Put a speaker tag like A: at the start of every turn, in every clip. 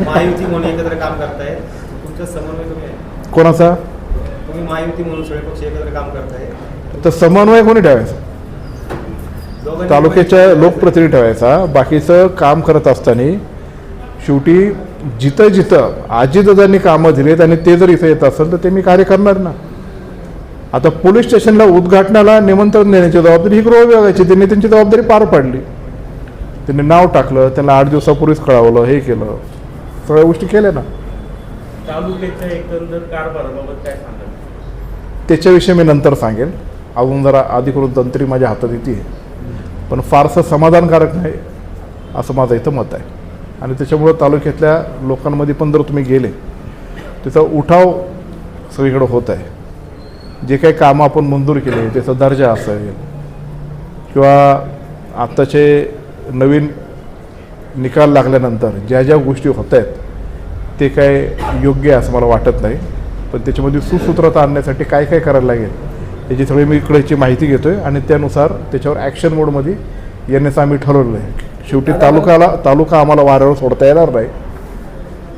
A: महायुती म्हणून एकत्र काम करतायत. तुमचं समन्वय तुम्ही आहे.
B: कोणाचा?
A: तुम्ही महायुती म्हणून सगळे पक्ष एकत्र काम करताय
B: तर समन्वय कोणी ठेवायचा? तालुक्याच्या लोकप्रतिनिधी ठेवायचा. बाकीचं काम करत असताना शेवटी जिथं जिथं आजीदादांनी कामं दिलीत आणि ते जर इथं येत असेल तर ते मी कार्य करणार ना. आता पोलीस स्टेशनला उद्घाटनाला निमंत्रण देण्याची जबाबदारी ही गृह विभागाची त्यांनी त्यांची जबाबदारी पार पाडली. त्यांनी नाव टाकलं त्यांना आठ दिवसापूर्वीच कळवलं हे केलं. सगळ्या गोष्टी केल्या ना.
C: तालुक्याच्या एकंदर कारभाराबाबत काय सांगाल?
B: त्याच्याविषयी मी नंतर सांगेन अजून जरा अधिकृत तंत्री माझ्या हातात येते. पण फारसं समाधानकारक नाही असं माझं इथं मत आहे. आणि त्याच्यामुळं तालुक्यातल्या लोकांमध्ये पण जर तुम्ही गेले त्याचा उठाव सगळीकडे होत आहे. जे काही कामं आपण मंजूर केले त्याचा दर्जा असेल किंवा आत्ताचे नवीन निकाल लागल्यानंतर ज्या ज्या गोष्टी होत आहेत ते काय योग्य आहे असं मला वाटत नाही. पण त्याच्यामध्ये सुसूत्रता आणण्यासाठी काय काय करायला लागेल याची सगळी मी इकडची माहिती घेतो आहे आणि त्यानुसार त्याच्यावर ॲक्शन मोडमध्ये येण्याचं आम्ही ठरवलं आहे. शेवटी तालुक्याला तालुका आम्हाला वाऱ्यावर सोडता येणार नाही.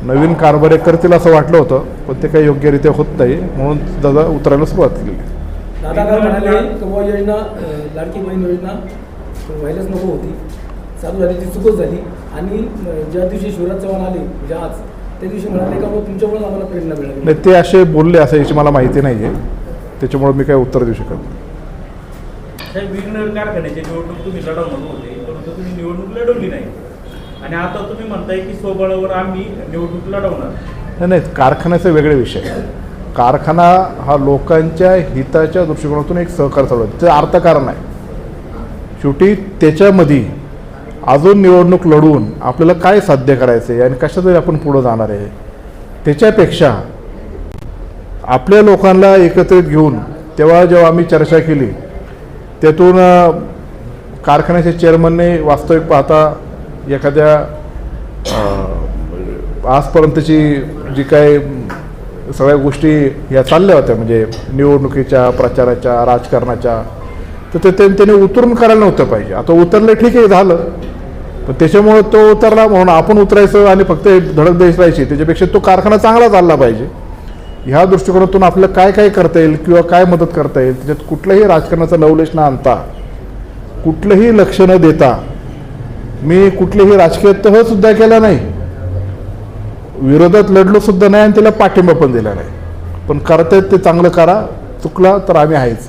B: नवीन कारभारे करतील असं वाटलं होतं पण ते काही योग्यरित्या होत नाही. म्हणून दादा उतरायला सुरुवात केली.
D: दादा म्हणाले योजना लाडकी बहीण योजना व्हायलाच नको होती. चालू झाली ती चुकच झाली. आणि ज्या दिवशी शिवराज चव्हाण आले म्हणजे आज त्या दिवशी म्हणाले का बुवा तुमच्यामुळे आम्हाला प्रेरणा मिळाली.
B: नाही ते असे बोलले असं याची मला माहिती नाही आहे त्याच्यामुळे मी काही उत्तर देऊ शकत नाही.
C: कारखान्याची निवडणूक तुम्ही लढवणार होते परंतु तुम्ही निवडणूक लढवली नाही. आणि आता तुम्ही म्हणताय की स्वबळावर आम्ही निवडणूक लढवणार.
B: नाही नाही कारखान्याचे वेगळे विषय कारखाना हा लोकांच्या हिताच्या दृष्टिकोनातून एक सहकार चालू आहे. ते अर्थकारण आहे. शेवटी त्याच्यामध्ये अजून निवडणूक लढवून आपल्याला काय साध्य करायचं आहे आणि कशातरी आपण पुढं जाणार आहे? त्याच्यापेक्षा आपल्या लोकांना एकत्रित घेऊन तेव्हा जेव्हा आम्ही चर्चा केली त्यातून कारखान्याच्या चेअरमनने वास्तविक पाहता एखाद्या आजपर्यंतची जी काय सगळ्या गोष्टी ह्या चालल्या होत्या म्हणजे निवडणुकीच्या प्रचाराच्या राजकारणाच्या तर ते त्यांनी त्याने उतरून करायला नव्हतं पाहिजे. आता उतरलं ठीक आहे झालं. पण त्याच्यामुळं तो उतरला म्हणून आपण उतरायचं आणि फक्त धडक द्यायची राहायची. त्याच्यापेक्षा तो कारखाना चांगला चालला पाहिजे. ह्या दृष्टिकोनातून आपल्याला काय काय करता येईल किंवा काय मदत करता येईल त्याच्यात कुठलंही राजकारणाचा लवलेश न आणता कुठलंही लक्ष न देता मी कुठलेही राजकीय तह सुद्धा केला नाही. विरोधात लढलो सुद्धा नाही आणि त्याला पाठिंबा पण दिला नाही. पण करतायत ते चांगलं करा चुकला तर आम्ही आहेच.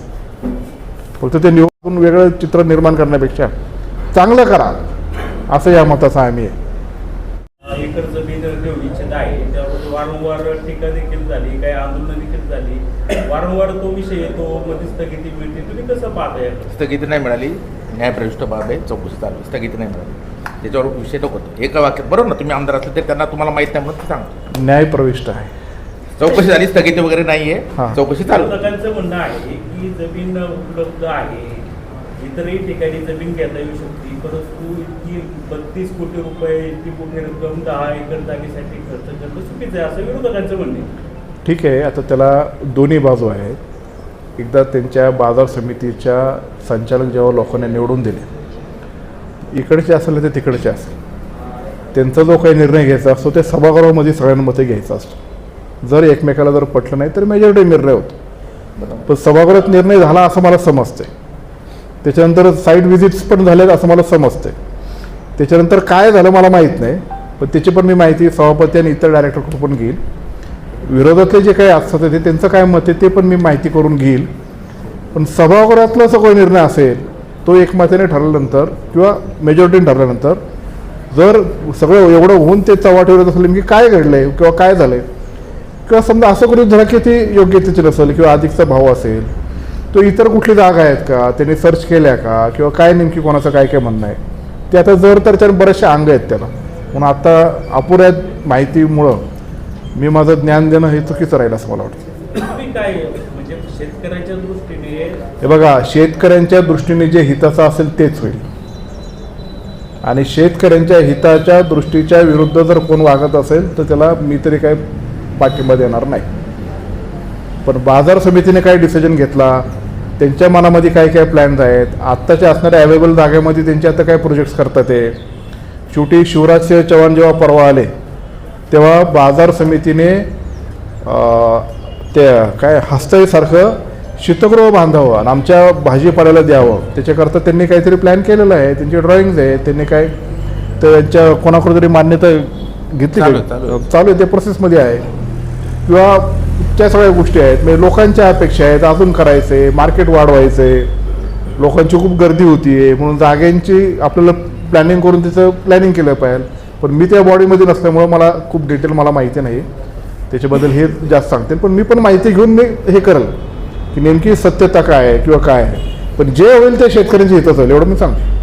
B: फक्त ते निवडून वेगळं चित्र निर्माण करण्यापेक्षा चांगलं करा. असं या मताचा आम्ही आहे.
C: एकर जमीन आहे. त्यावर वारंवार टीका देखील झाली काही आंदोलनं देखील झाली. वारंवार तो विषय येतो मध्ये स्थगिती मिळते. तुम्ही कसं पाहता याकडे?
E: स्थगिती नाही मिळाली. न्यायप्रविष्ट बाब आहे चौकशी चालू आहे. स्थगिती नाही मिळाली. त्याच्यावर विषय नको होतो. एका वाक्यात बरोबर ना तुम्ही आमदार असले तर त्यांना तुम्हाला माहीत नाही म्हणून ते सांगतो.
B: न्याय प्रविष्ट आहे.
E: चौकशी झाली स्थगिती वगैरे नाही. आहे चौकशी चालू.
C: म्हणणं आहे की जमीन उपलब्ध आहे. इतरही ठिकाणी जमीन घेता येऊ शकते. परंतु इतकी बत्तीस कोटी रुपये इतकी मोठी रक्कम दहा एकर जागेसाठी खर्च करणं चुकीचं आहे असं विरोधकांचं म्हणणे
B: ठीक आहे आता त्याला दोन्ही बाजू आहेत. एकदा त्यांच्या बाजार समितीच्या संचालक जेव्हा लोकांना निवडून दिले इकडचे असेल ते तिकडचे असेल. त्यांचा जो काही निर्णय घ्यायचा असतो ते सभागृहामध्ये सगळ्यांमध्ये घ्यायचा असतो. जर एकमेकाला जर पटलं नाही तर मेजॉरिटी निर्णय होतो. पण सभागृहात निर्णय झाला असं मला समजतंय. त्याच्यानंतर साईट व्हिजिट्स पण झाल्यात असं मला समजतंय. त्याच्यानंतर काय झालं मला माहीत नाही पण त्याची पण मी माहिती सभापती आणि इतर डायरेक्टरकडून पण घेईल. विरोधातले जे काही असतात ते त्यांचं काय मत आहे ते पण मी माहिती करून घेईल. पण सभागृहातला सगळा निर्णय असेल तो एकमताने ठरल्यानंतर किंवा मेजॉरिटीने ठरल्यानंतर जर सगळं एवढं होऊन ते चव्हाटीवर असेल की काय घडलंय किंवा काय झालंय? किंवा समजा असं करून झालं की ती योग्यतेची नसेल किंवा अधिकचा भाव असेल तो इतर कुठली जागा आहेत का? त्यांनी सर्च केल्या का? किंवा काय नेमकी कोणाचं काय काय म्हणणं आहे? ते आता जर तर बरेचसे अंग आहेत त्याला. म्हणून आता अपुऱ्या माहितीमुळं मी माझं ज्ञान देणं हे चुकीचं राहील असं मला वाटतं.
C: म्हणजे
B: हे बघा शेतकऱ्यांच्या दृष्टीने जे हिताचं असेल तेच होईल. आणि शेतकऱ्यांच्या हिताच्या दृष्टीच्या विरुद्ध जर कोण वागत असेल तर त्याला मी तरी काय पाठिंबा देणार नाही. पण बाजार समितीने काय डिसिजन घेतला? त्यांच्या मनामध्ये काय काय प्लॅन्स आहेत. आत्ताच्या असणाऱ्या अवेलेबल जागेमध्ये त्यांचे आता काय प्रोजेक्ट्स करतात ते? शेवटी शिवराजसिंह चव्हाण जेव्हा परवा आले तेव्हा बाजार समितीने ते काय हस्तळीसारखं शीतगृह बांधावं आणि आमच्या भाजीपाल्याला द्यावं. त्याच्याकरता त्यांनी काहीतरी प्लॅन केलेला आहे. त्यांचे ड्रॉइंग्ज आहे त्यांनी काय त्यांच्या कोणाकडे तरी मान्यता घेतली.
E: चालू आहे
B: ते प्रोसेसमध्ये आहे. किंवा त्या सगळ्या गोष्टी आहेत. म्हणजे लोकांच्या अपेक्षा आहेत अजून करायचे मार्केट वाढवायचे लोकांची खूप गर्दी होती आहे म्हणून जाग्यांची आपल्याला प्लॅनिंग करून त्याचं प्लॅनिंग केलं पाहिजे. पण मी त्या बॉडीमध्ये नसल्यामुळं मला खूप डिटेल मला माहिती नाही त्याच्याबद्दल हे जास्त सांगते. पण मी पण माहिती घेऊन मी हे करेल. की नेमकी सत्यता काय आहे किंवा काय आहे. पण जे होईल ते शेतकऱ्यांच्या हितच होईल एवढं मी सांगतो.